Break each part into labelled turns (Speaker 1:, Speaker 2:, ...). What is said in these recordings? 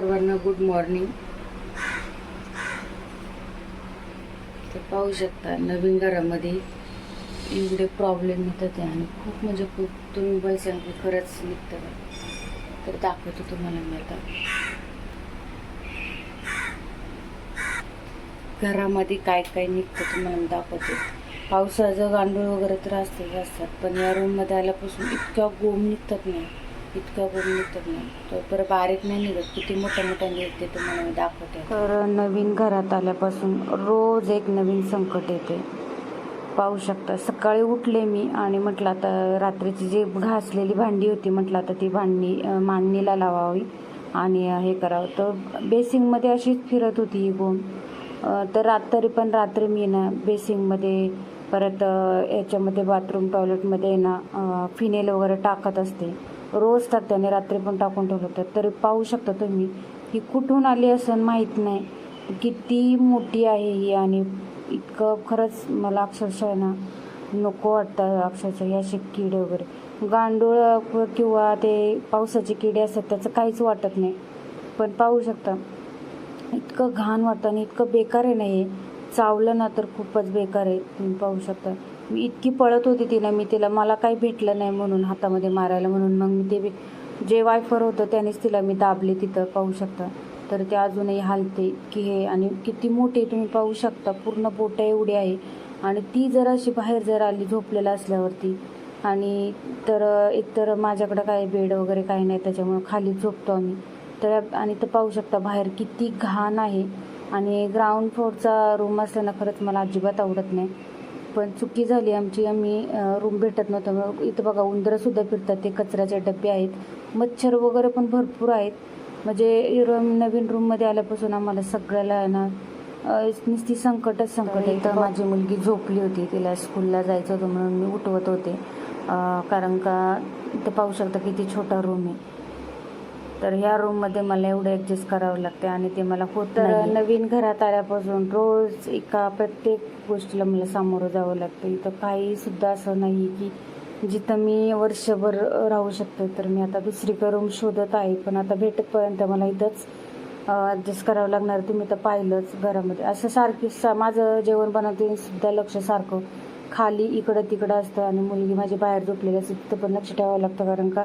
Speaker 1: सर्वांना good morning तर पाहू शकता नवीन घरामध्ये एवढे प्रॉब्लेम येतात आहे आणि खूप म्हणजे खूप तुम्ही पैसा की खरंच निघतं तर दाखवतो तुम्हाला मी आता. घरामध्ये काय काय निघतं तुम्हाला मी दाखवते. पावसाचं गांडूळ वगैरे तर असतंच असतात पण या रूममध्ये आल्यापासून इतक्या गोम निघतात नाही इतक्या गोम निघतात नाही. तर बरं बारीक नाही निघत. किती मोठ्या मोठ्या निघते तुम्हाला मी दाखवते. तर नवीन घरात आल्यापासून रोज एक नवीन संकट येते. पाहू शकता सकाळी उठले मी आणि म्हटलं आता रात्रीची जी घासलेली भांडी होती म्हटलं आता ती भांडी मांडणीला लावावी आणि हे करावं. तर बेसिंगमध्ये अशीच फिरत होती ही गोम तर रात्री पण रात्री मी ना बेसिंगमध्ये परत याच्यामध्ये बाथरूम टॉयलेटमध्ये ना फिनेल वगैरे टाकत असते. रोज टाकते रात्री पण टाकून ठेवलं होतं. तरी पाहू शकता तुम्ही ही कुठून आली असं माहीत नाही. किती मोठी आहे ही आणि इतकं खरंच मला अक्षरशः ना नको वाटतं अक्षरशः या असे किडे वगैरे. गांडूळ किंवा ते पावसाचे किडे असतात त्याचं काहीच वाटत नाही. पण पाहू शकता इतकं घाण वाटतं आणि इतकं बेकार आहे नाही चावलं ना तर खूपच बेकार आहे तुम्ही पाहू शकता. मी इतकी पळत होती तिला मी तिला मला काही भेटलं नाही म्हणून हातामध्ये मारायला म्हणून. मग मी ते जे वायफर होतं त्यानेच तिला मी दाबले तिथं पाहू शकता. तर ते अजूनही हालते की हे. आणि किती मोठे तुम्ही पाहू शकता. पूर्ण बोटं एवढी आहे. आणि ती जर अशी बाहेर जर आली झोपलेलं असल्यावरती. आणि तर एकतर माझ्याकडं काय बेड वगैरे काही नाही त्याच्यामुळं खाली झोपतो आम्ही. तर आणि तर पाहू शकता बाहेर किती घाण आहे. आणि ग्राउंड फ्लोअरचा रूम असल्यानं खरंच मला अजिबात आवडत नाही. पण चुकी झाली आमची. आम्ही रूम भेटत नव्हतं. मग इथं बघा उंदरंसुद्धा फिरतात. ते कचऱ्याचे डबे आहेत. मच्छर वगैरे पण भरपूर आहेत. म्हणजे रूम नवीन रूममध्ये आल्यापासून आम्हाला सगळ्याला ना नुसती संकटच संकट आहे तर माझी मुलगी झोपली होती. तिला स्कूलला जायचं होतं म्हणून मी उठवत होते. कारण का इथं पाहू शकता किती छोटा रूम आहे. तर ह्या रूममध्ये मला एवढं ॲडजस्ट करावं लागते आणि ते मला होत नवीन घरात आल्यापासून रोज एका प्रत्येक गोष्टीला मला सामोरं जावं लागतं. इथं काही सुद्धा असं नाही की जिथं मी वर्षभर राहू शकते तर मी आता दुसरीकडे रूम शोधत आहे. पण आता भेटतपर्यंत मला इथंच ॲडजस्ट करावं लागणार. तुम्ही तर पाहिलंच घरामध्ये. असं सारखी सा माझं जेवण बनवते सुद्धा लक्ष सारखं. खाली इकडं तिकडं असतं आणि मुलगी माझी बाहेर झोपलेली असते तिथं पण लक्ष ठेवावं लागतं कारण का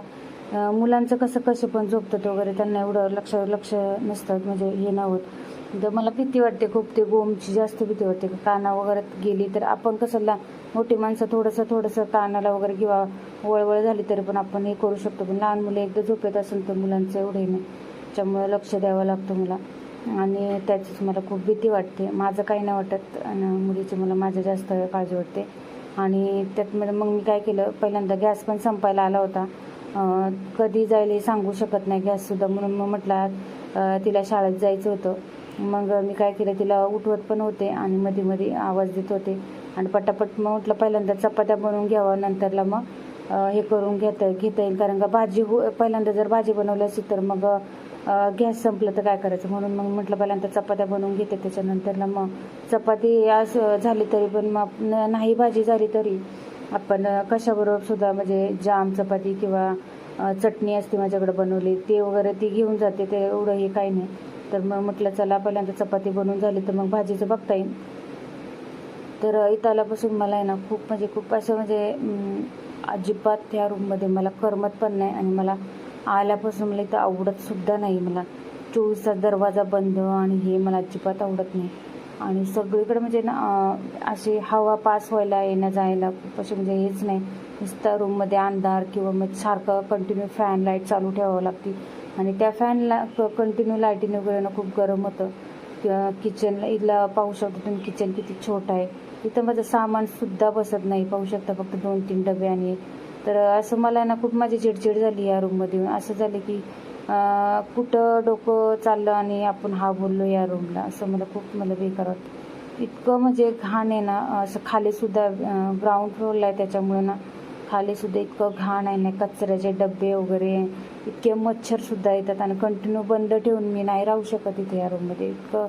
Speaker 1: मुलांचं कसं कसं पण झोपतात वगैरे त्यांना एवढं लक्ष लक्ष नसतात म्हणजे हे नव्हत तर मला भीती वाटते खूप ते गोमची जास्त भीती वाटते काना वगैरे गेली तर आपण कसं ला मोठी माणसं थोडंसं थोडंसं कानाला वगैरे किंवा वळवळ झाली तरी पण आपण हे करू शकतो. पण लहान मुलं एकदा झोपेत असेल तर मुलांचं एवढं नाही. त्यामुळे लक्ष द्यावं लागतं मला. आणि त्याचीच मला खूप भीती वाटते. माझं काही नाही वाटत आणि मुलीची मला माझ्या जास्त काळजी वाटते. आणि त्यात मध्ये मग मी काय केलं पहिल्यांदा गॅस पण संपायला आला होता. कधी जाईल हे सांगू शकत नाही गॅससुद्धा म्हणून मग म्हटलं तिला शाळेत जायचं होतं. मग मी काय केलं तिला उठवत पण होते आणि मध्ये मध्ये आवाज देत होते. आणि पटापट मग म्हटलं पहिल्यांदा चपात्या बनवून घ्यावं. नंतरला मग हे करून घेता घेता येईल. कारण का भाजी हो पहिल्यांदा जर भाजी बनवली असेल तर मग गॅस संपलं तर काय करायचं? म्हणून मग म्हटलं पहिल्यांदा चपात्या बनवून घेते. त्याच्यानंतरला मग चपाती आज झाली तरी पण मग नाही भाजी झाली तरी आपण कशाबरोबर सुद्धा म्हणजे जाम चपाती किंवा चटणी असते माझ्याकडे बनवली ते वगैरे ती घेऊन जाते ते एवढं हे काही नाही. तर मग म्हटलं चला पहिल्यांदा चपाती बनवून झाली तर मग भाजीचं बघता येईल. तर अ, इथं आल्यापासून मला आहे ना खूप म्हणजे खूप असं म्हणजे अजिबात त्या रूममध्ये मला करमत पण नाही आणि मला आल्यापासून मला इथं आवडतसुद्धा नाही मला. चोवीसचा दरवाजा बंद आणि हे मला अजिबात आवडत नाही. आणि सगळीकडे म्हणजे ना अशी हवा पास व्हायला येणं जायला खूप असे म्हणजे हेच नाही. नुसतं रूममध्ये अंधार किंवा मग सारखं कंटिन्यू फॅन लाइट चालू ठेवावं लागते. आणि त्या फॅनला कंटिन्यू लाईटीने वगैरे ना खूप गरम होतं. किंवा किचनला इथला पाहू शकतो तुम्ही किचन किती छोटं आहे. इथं माझं सामानसुद्धा बसत नाही. पाहू शकता फक्त दोन तीन डबे आणि तर असं मला ना खूप माझी चिडचिड झाली या रूममध्ये येऊन. असं झालं की कुठं डोकं चाललं आणि आपण हा बोललो या रूमला असं मला खूप मला बेकार वाटतं इतकं म्हणजे घाण आहे ना असं खालीसुद्धा ग्राउंड फ्लोरला आहे त्याच्यामुळे ना खालीसुद्धा इतकं घाण आहे ना कचऱ्याचे डबे वगैरे इतके मच्छरसुद्धा येतात आणि कंटिन्यू बंद ठेवून मी नाही राहू शकत इथे या रूममध्ये इतकं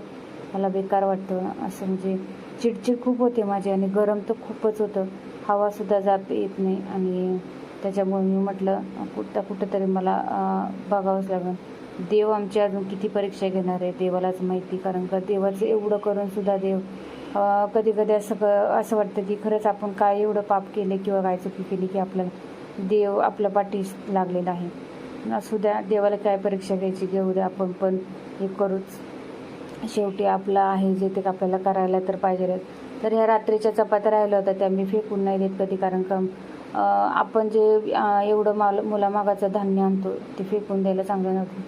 Speaker 1: मला बेकार वाटतं. असं म्हणजे चिडचिड खूप होते माझी आणि गरम तर खूपच होतं. हवासुद्धा जात येत नाही आणि त्याच्यामुळे मी म्हटलं कुठं कुठंतरी मला बघावंच लागेल. देव आमची अजून किती परीक्षा घेणार आहे देवालाच माहिती कारण का देवाचं एवढं करून सुद्धा देव कधी कधी असं क असं वाटतं की खरंच आपण काय एवढं पाप केले किंवा काय चुकी केली की आपल्याला देव आपल्या पाठीस लागलेला आहे. असू द्या देवाला काय परीक्षा घ्यायची घेऊ द्या आपण पण हे करूच. शेवटी आपलं आहे जे ते आपल्याला करायला तर पाहिजे तर ह्या रात्रीच्या चपात्या राहिल्या होत्या त्या मी फेकून नाही देत कधी कारण का आपण जे एवढं माल मुलामागाचं धान्य आणतो ते फेकून द्यायला चांगलं नव्हतं.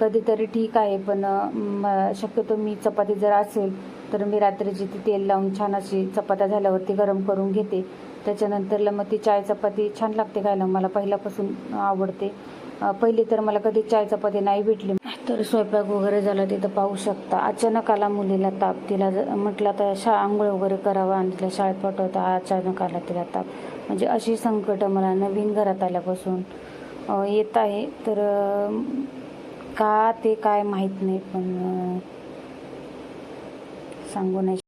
Speaker 1: कधीतरी ठीक आहे पण म- शक्यतो मी चपाती जर असेल तर मी रात्रीची ती तेल लावून छान अशी चपात्या झाल्यावरती गरम करून घेते. त्याच्यानंतरला मग ती चाय चपाती छान लागते खायला मला पहिल्यापासून आवडते. पहिले पहिली तर मला कधी चाय चपाती नाही भेटली. तर स्वयंपाक वगैरे झाला तिथं पाहू शकता. अचानक आला मुलीला ताप. तिला म्हटलं तर शा आंघोळ वगैरे करावा आणि तिला शाळेत पाठवता. अचानक आला तिला ताप. म्हणजे अशी संकट मला नवीन घरात आल्यापासून येत आहे. तर का ते काय माहीत नाही पण सांगू नाही